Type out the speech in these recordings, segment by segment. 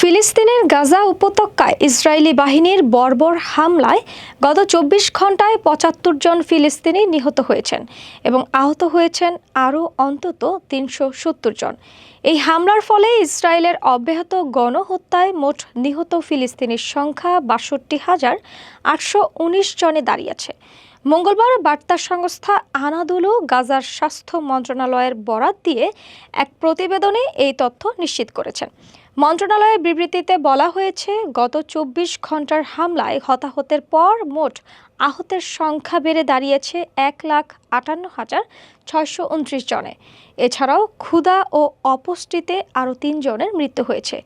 ফিলিস্তিনের গাজা উপত্যকায় ইসরায়েলি বাহিনীর বর্বর হামলায় গত চব্বিশ ঘন্টায় পঁচাত্তর জন ফিলিস্তিনি নিহত হয়েছেন এবং আহত হয়েছেন আরও অন্তত তিনশো সত্তর জন। এই হামলার ফলে ইসরায়েলের অব্যাহত গণহত্যায় মোট নিহত ফিলিস্তিনির সংখ্যা বাষট্টি হাজার আটশো উনিশ জনে দাঁড়িয়েছে। মঙ্গলবার বার্তা সংস্থা আনাদুলু গাজার স্বাস্থ্য মন্ত্রণালয়ের বরাত দিয়ে এক প্রতিবেদনে এই তথ্য নিশ্চিত করেছেন। মন্ত্রণালয়ের বিবৃতিতে বলা হয়েছে, গত চব্বিশ ঘণ্টার হামলায় হতাহতের পর মোট আহতের সংখ্যা বেড়ে দাঁড়িয়েছে এক লাখ আটান্ন হাজার ছয়শো উনত্রিশ জনে। এছাড়াও ক্ষুধা ও অপুষ্টিতে আরও তিনজনের মৃত্যু হয়েছে,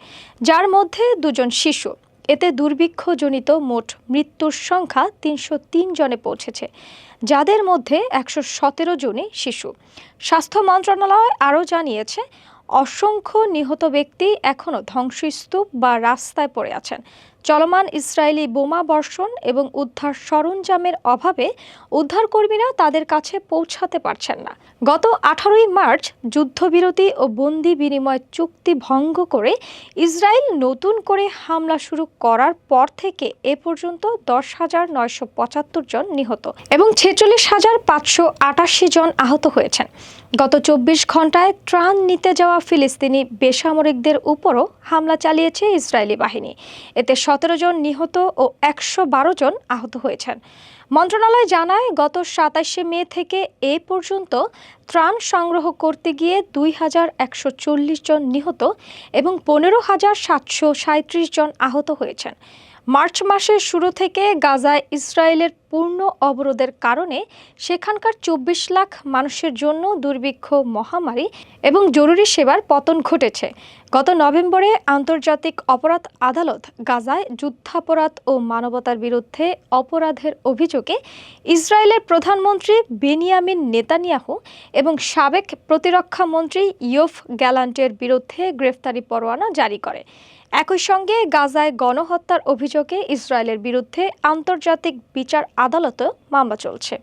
যার মধ্যে দুজন শিশু। এতে দুর্ভিক্ষজনিত মোট মৃত্যুর সংখ্যা তিনশো তিন জনে পৌঁছেছে, যাদের মধ্যে একশো সতেরো জনই শিশু। স্বাস্থ্য মন্ত্রণালয় আরও জানিয়েছে অসংখ্য নিহত ব্যক্তি এখনও ধ্বংসস্তূপ বা রাস্তায় পড়ে আছেন। চলমান ইসরায়েলি বোমা বর্ষণ এবং উদ্ধার সরঞ্জামের অভাবে উদ্ধারকর্মীরা তাদের কাছে পৌঁছাতে পারছেন না। গত আঠারোই মার্চ যুদ্ধবিরতি ও বন্দি বিনিময় চুক্তি ভঙ্গ করে ইসরায়েল নতুন করে হামলা শুরু করার পর থেকে এ পর্যন্ত দশ হাজার নয়শো পঁচাত্তর জন নিহত এবং ছেচল্লিশ হাজার পাঁচশো আটাশি জন আহত হয়েছেন। গত চব্বিশ ঘন্টায় ত্রাণ নিতে যাওয়া ফিলিস্তিনি বেসামরিকদের উপরও হামলা চালিয়েছে ইসরায়েলি বাহিনী। এতে সতেরো জন নিহত ও একশো বারো জন আহত হয়েছেন। মন্ত্রণালয় জানায়, গত সাতাশে মে থেকে এ পর্যন্ত ত্রাণ সংগ্রহ করতে গিয়ে দুই হাজার একশো চল্লিশ জন নিহত এবং পনেরো হাজার সাতশো সাঁত্রিশ জন আহত হয়েছেন। মার্চ মাসের শুরু থেকে গাজায় ইসরায়েলের পূর্ণ অবরোধের কারণে সেখানকার চব্বিশ লাখ মানুষের জন্য দুর্ভিক্ষ মহামারী এবং জরুরি সেবার পতন ঘটেছে। গত নভেম্বরে আন্তর্জাতিক অপরাধ আদালত গাজায় যুদ্ধাপরাধ ও মানবতার বিরুদ্ধে অপরাধের অভিযোগে ইসরায়েলের প্রধানমন্ত্রী বেনিয়ামিন নেতানিয়াহু এবং সাবেক প্রতিরক্ষা মন্ত্রী ইয়োফ গ্যালান্টের বিরুদ্ধে গ্রেফতারি পরোয়ানা জারি করে। একই সঙ্গে গাজায় গণহত্যার অভিযোগে ইসরায়েলের বিরুদ্ধে আন্তর্জাতিক বিচার আদালতে মামলা চলছে।